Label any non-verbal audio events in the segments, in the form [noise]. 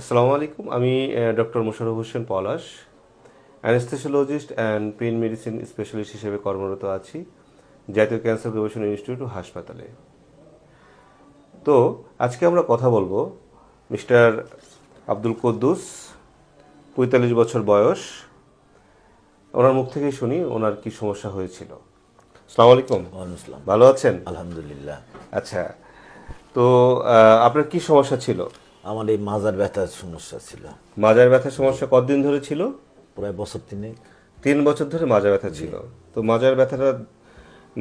আসসালামু আলাইকুম আমি doctor Mosharraf Hossain Palash anaesthesiologist and pain medicine specialist হিসেবে কর্মরত আছি জাতীয় ক্যান্সার গবেষণা ইনস্টিটিউট ও হাসপাতালে। তো আজকে আমরা কথা বলব মিস্টার আব্দুল কুদ্দুস পঁয়তাল্লিশ বছর বয়স ওনার মুখ থেকেই শুনি ওনার কি সমস্যা হয়েছিল। আসসালামু আলাইকুম। ভালো আছেন? আলহামদুলিল্লাহ। আচ্ছা তো আপনার কি সমস্যা ছিল? আমার এই মাজার ব্যথার সমস্যা ছিল। মাজার ব্যথার সমস্যা কতদিন ধরে ছিল? প্রায় বছর তিনেক। তিন বছর ধরে মাজা ব্যথা ছিল। তো মাজার ব্যথাটা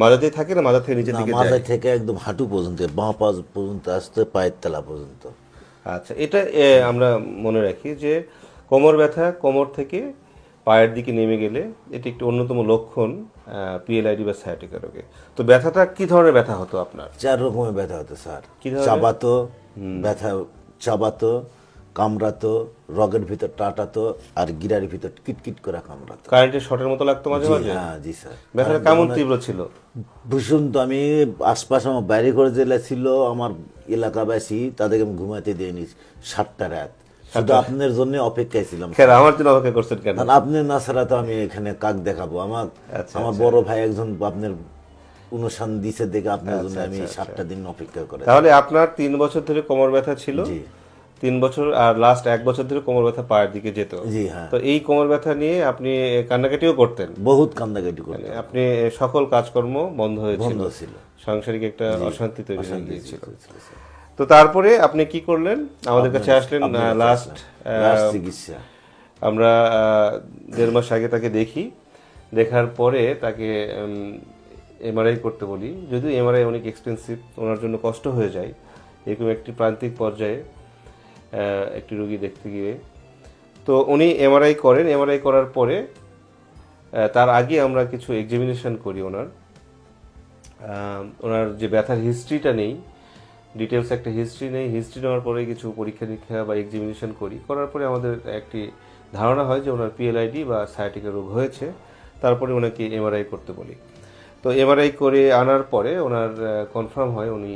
মাজাতেই থাকে না? মাজা থেকে নিচের না দিকে মাজার থেকে একদম হাঁটু পর্যন্ত বাঁ পা পর্যন্ত আসতে পায়ের তলা পর্যন্ত। আচ্ছা এটা আমরা মনে রাখি যে কোমর ব্যথা কোমর থেকে পায়ের দিকে নেমে গেলে এটি একটি অন্যতম লক্ষণ পিএলআইডি বা সায়াটিকা রোগে। তো ব্যথাটা কি ধরনের ব্যথা হতো আপনার? চার রকমের ব্যথা হতো স্যার। কি ধরনের? চাবাতো ব্যথা চাবাতো কামড়াতো রগের ভিতর টাটাতো আর গিরার ভিতর কিটকিট করে কামড়াতো। কারেন্টের শর্টের মতো লাগতো মাঝে মাঝে? হ্যাঁ জি স্যার। ব্যথাটা কেমন তীব্র ছিল? ভীষণ তো আমি আশপাশ আমার বাইরে করে জেলা ছিল আমার এলাকাবাসী তাদেরকে আমি ঘুমাতে দিইনি সাতটা রাত। শুধু আপনার জন্য অপেক্ষায় ছিলাম কেন? আমার জন্য অপেক্ষা করছেন কেন? আপনি না ছাড়া তো আমি এখানে কাক দেখাবো। আমার আচ্ছা, আমার বড় ভাই একজন আপনার অনুষ্ঠান দিছে দেখে আপনার জন্য আমি সাতটা দিন অপেক্ষা করে তাহলে আপনার তিন বছর ধরে কোমর ব্যথা ছিল? জি। তিন বছর আর লাস্ট এক বছর ধরে কোমর ব্যথা পায়ের দিকে যেত। জি হ্যাঁ। তো এই কোমর ব্যথা নিয়ে আপনি কান্নাকাটিও করতেন? বহুত কান্নাকাটি করে আপনি সকল কাজকর্ম বন্ধ হয়েছিল। বন্ধ ছিল। সাংসারিক একটা অশান্তি তৈরি হয়ে গিয়েছিল। তো তারপরে আপনি কি করলেন? আমাদের কাছে আসলেন লাস্ট চিকিৎসা। আমরা দেড় মাস আগে তাকে দেখি। দেখার পরে তাকে এমআরআই করতে বলি, যদিও এমআরআই অনেক এক্সপেন্সিভ ওনার জন্য কষ্ট হয়ে যায়। এরকম একটি প্রান্তিক পর্যায়ে একটি রুগী দেখতে গিয়ে। তো উনি এমআরআই করেন এমআরআই করার পরে তার আগে আমরা কিছু এক্সামিনেশন করি ওনার। ওনার যে ব্যথার হিস্ট্রিটা নেই ডিটেলস একটা হিস্ট্রি নেই হিস্ট্রি নেওয়ার পরে কিছু পরীক্ষা নিরীক্ষা বা এক্সামিনেশন করি। করার পরে আমাদের একটি ধারণা হয় যে ওনার পিএলআইডি বা সায়াটিকা রোগ হয়েছে, তারপরে ওনাকে এমআরআই করতে বলি। তো এমআরআই করে আনার পরে ওনার কনফার্ম হয় উনি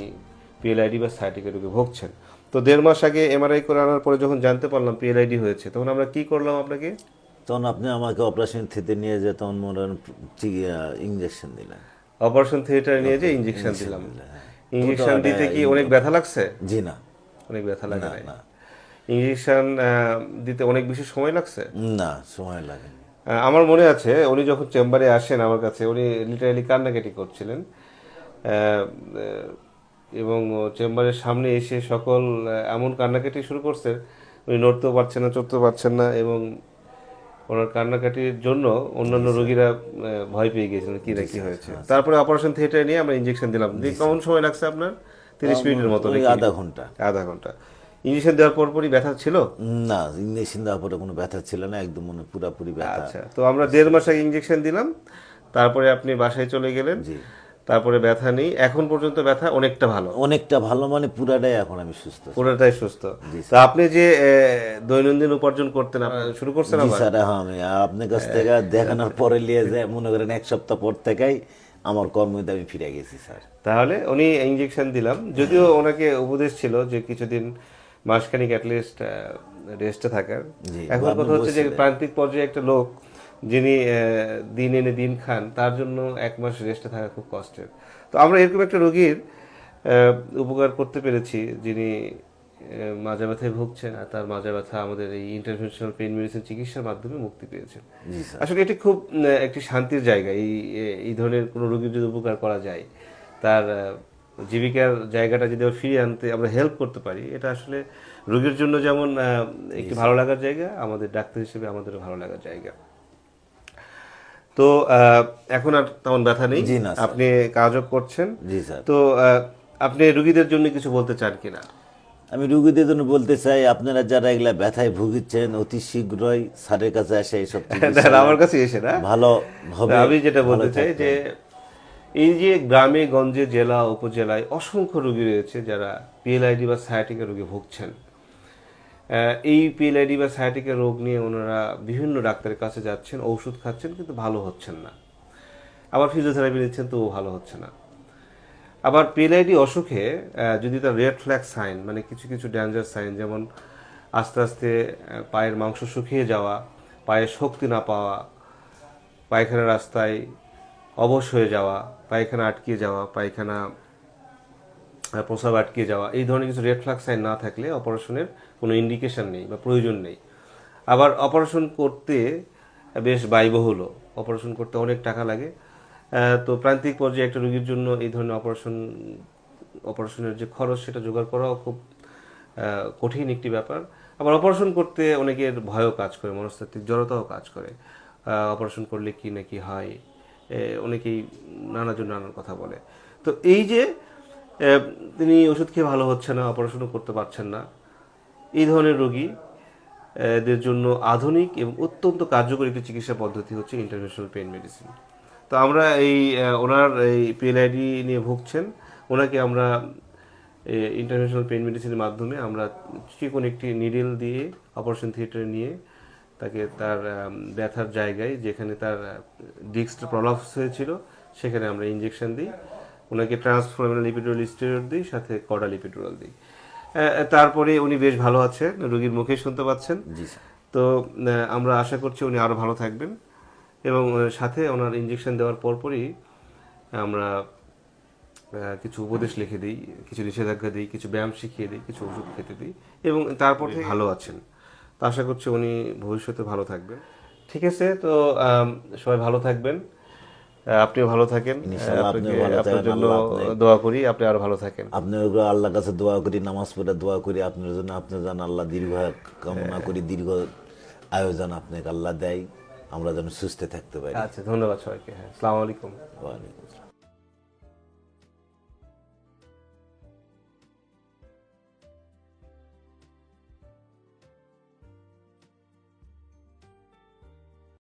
পিএলআইডি বা সায়াটিকা রোগে ভুগছেন। তো দেড় মাস আগে এমআরআই করে আনার পরে যখন জানতে পারলাম পিএলআইডি হয়েছে তখন আমরা কি করলাম আপনাকে? তখন আপনি আমাকে অপারেশন থিতে নিয়ে যে তখন মনে ইঞ্জেকশন দিলেন। অপারেশন থিয়েটারে নিয়ে যে ইঞ্জেকশন দিলাম। ইঞ্জেকশন দিতে কি অনেক ব্যথা লাগছে? জি না। অনেক ব্যথা লাগে না। ইঞ্জেকশন দিতে অনেক বেশি সময় লাগছে? না সময় লাগে আমার মনে আছে উনি যখন চেম্বারে আসেন আমার কাছে উনি লিটারালি কান্নাকাটি করছিলেন। এবং চেম্বারের সামনে এসে সকল এমন কান্নাকাটি শুরু করছে উনি নড়তেও পারছেন না চড়তেও পারছেন না এবং ওনার কান্নাকাটির জন্য অন্যান্য রোগীরা ভয় পেয়ে গিয়েছিলেন কি না কি হয়েছে? তারপরে অপারেশন থিয়েটারে নিয়ে আমরা ইঞ্জেকশন দিলাম। দিয়ে কেমন সময় লাগছে আপনার? তিরিশ মিনিটের মতো আধা ঘণ্টা। আধা ঘণ্টা। ইঞ্জেকশন দেওয়ার পরপরই ব্যথা ছিল? না ইঞ্জেকশন দেওয়ার পরে কোনো ব্যথা ছিল না একদম মনে পুরাপুরি ব্যথা। আচ্ছা তো আমরা দেড় মাস আগে ইঞ্জেকশন দিলাম তারপরে আপনি বাসায় চলে গেলেন জি। তারপরে ব্যথা নেই এখন পর্যন্ত ব্যথা অনেকটা ভালো? অনেকটা ভালো মানে পুরাটাই এখন আমি সুস্থ পুরোটাই সুস্থ। তো আপনি যে দৈনন্দিন উপার্জন করতেন শুরু করছেন স্যার হ্যাঁ, আমি আপনার কাছ থেকে দেখানোর পরে নিয়ে যায় মনে করেন এক সপ্তাহ পর থেকেই আমার কর্মতে আমি ফিরে গেছি স্যার। তাহলে উনি ইঞ্জেকশন দিলাম যদিও ওনাকে উপদেশ ছিল যে কিছুদিন মাসখানিক অ্যাটলিস্ট রেস্টে থাকার। এখন কথা হচ্ছে যে প্রান্তিক পর্যায়ে একটা লোক যিনি দিন এনে দিন খান তার জন্য এক মাস রেস্টে থাকা খুব কষ্টের। তো আমরা এরকম একটা রোগীর উপকার করতে পেরেছি যিনি মাজা ব্যথায় ভুগছেন আর তার মাজা ব্যথা আমাদের এই ইন্টারভেনশনাল পেইন মেডিসিন চিকিৎসার মাধ্যমে মুক্তি পেয়েছেন। আসলে এটি খুব একটি শান্তির জায়গা। এই এই ধরনের কোনো রোগীর যদি উপকার করা যায় তার জীবিকার জায়গাটা যদি ফিরিয়ে আনতে আমরা হেল্প করতে পারি এটা আসলে রোগীর জন্য যেমন একটি ভালো লাগার জায়গা আমাদের ডাক্তার হিসেবে আমাদেরও ভালো লাগার জায়গা। তো এখন আর তেমন ব্যথা নেই। আপনি কাজও করছেন। জি তো আপনি রুগীদের জন্য কিছু বলতে চান কিনা? আমি রুগীদের জন্য বলতে চাই আপনারা যারা এগুলা ব্যথায় ভুগিচ্ছেন অতি শীঘ্রই স্যারের কাছে এসে এইসব [laughs] আমার কাছে এসে না। ভালো হবে আমি যেটা বলতে চাই যে এই যে গ্রামে, গঞ্জে, জেলা, উপজেলায় অসংখ্য রোগী রয়েছে যারা পিএলআইডি বা সায়াটিকা রোগে ভুগছেন। এই পিএলআইডি বা সায়াটিকা রোগ নিয়ে ওনারা বিভিন্ন ডাক্তারের কাছে যাচ্ছেন ওষুধ খাচ্ছেন, কিন্তু ভালো হচ্ছেন না। আবার ফিজিওথেরাপি নিচ্ছেন তো ভালো হচ্ছে না। আবার পিএলআইডি অসুখে যদি তার রেড ফ্ল্যাগ সাইন মানে কিছু কিছু ডেঞ্জার সাইন যেমন আস্তে আস্তে পায়ের মাংস শুকিয়ে যাওয়া, পায়ের শক্তি না পাওয়া, পায়খানা রাস্তায় অবশ হয়ে যাওয়া পায়খানা আটকে যাওয়া পায়খানা আহ, প্রস্রাব আটকে যাওয়া এই ধরনের কিছু রেড ফ্ল্যাগ সাইন না থাকলে অপারেশনের কোনো ইন্ডিকেশন নেই বা প্রয়োজন নেই। আবার অপারেশন করতে বেশ ব্যয়বহুল অপারেশন করতে অনেক টাকা লাগে। তো প্রান্তিক পর্যায়ে একটা রোগীর জন্য এই ধরনের অপারেশন অপারেশনের যে খরচ সেটা জোগাড় করাও খুব কঠিন একটি ব্যাপার। আবার অপারেশন করতে অনেকের ভয়ও কাজ করে মনস্তাত্ত্বিক জড়তাও কাজ করে। অপারেশন করলে কি না কি হয় অনেকেই নানাজন নানান কথা বলে। তো এই যে তিনি ওষুধ খেয়ে ভালো হচ্ছে না অপারেশনও করতে পারছেন না এই ধরনের রোগী আহ, দের জন্য আধুনিক এবং অত্যন্ত কার্যকরী একটি চিকিৎসা পদ্ধতি হচ্ছে ইন্টারন্যাশনাল পেইন মেডিসিন তো আমরা এই ওনার এই পিএলআইডি নিয়ে ভুগছেন। ওনাকে আমরা ইন্টারন্যাশনাল পেইন মেডিসিনের মাধ্যমে আমরা যে কোনো একটি নিডেল দিয়ে অপারেশন থিয়েটারে নিয়ে তাকে তার ব্যথার জায়গায় যেখানে তার ডিস্কটা প্রলাপস হয়েছিল সেখানে আমরা ইঞ্জেকশন দিই। ওনাকে ট্রান্সফর্মাল লিপিডোরাল স্টেরয়েড দিই সাথে কডা লিপিডোরাল দিই তারপরে উনি বেশ ভালো আছেন রোগীর মুখে শুনতে পাচ্ছেন। জি তো আমরা আশা করছি উনি আরও ভালো থাকবেন। এবং সাথে ওনার ইঞ্জেকশন দেওয়ার পরপরই আমরা কিছু উপদেশ লিখে দিই কিছু নিষেধাজ্ঞা দিই কিছু ব্যায়াম শিখিয়ে দিই কিছু ওষুধ খেতে দিই। এবং তারপর ভালো আছেন। তো আশা করছি উনি ভবিষ্যতে ভালো থাকবেন। ঠিক আছে তো সবাই ভালো থাকবেন। আপনিও ভালো থাকেন। আপনার জন্য দোয়া করি আপনি আরও ভালো থাকেন। আপনার আল্লাহর কাছে দোয়া করি নামাজ পড়ে দোয়া করি আপনার জন্য আপনার যেন আল্লাহ দীর্ঘ কামনা করি দীর্ঘ আয়োজন আপনাকে আল্লাহ দেয় আমরা যেন সুস্থ থাকতে পারি। আচ্ছা ধন্যবাদ সবাইকে। হ্যাঁ আসসালামু আলাইকুম। ওয়ালাইকুম আসসালাম।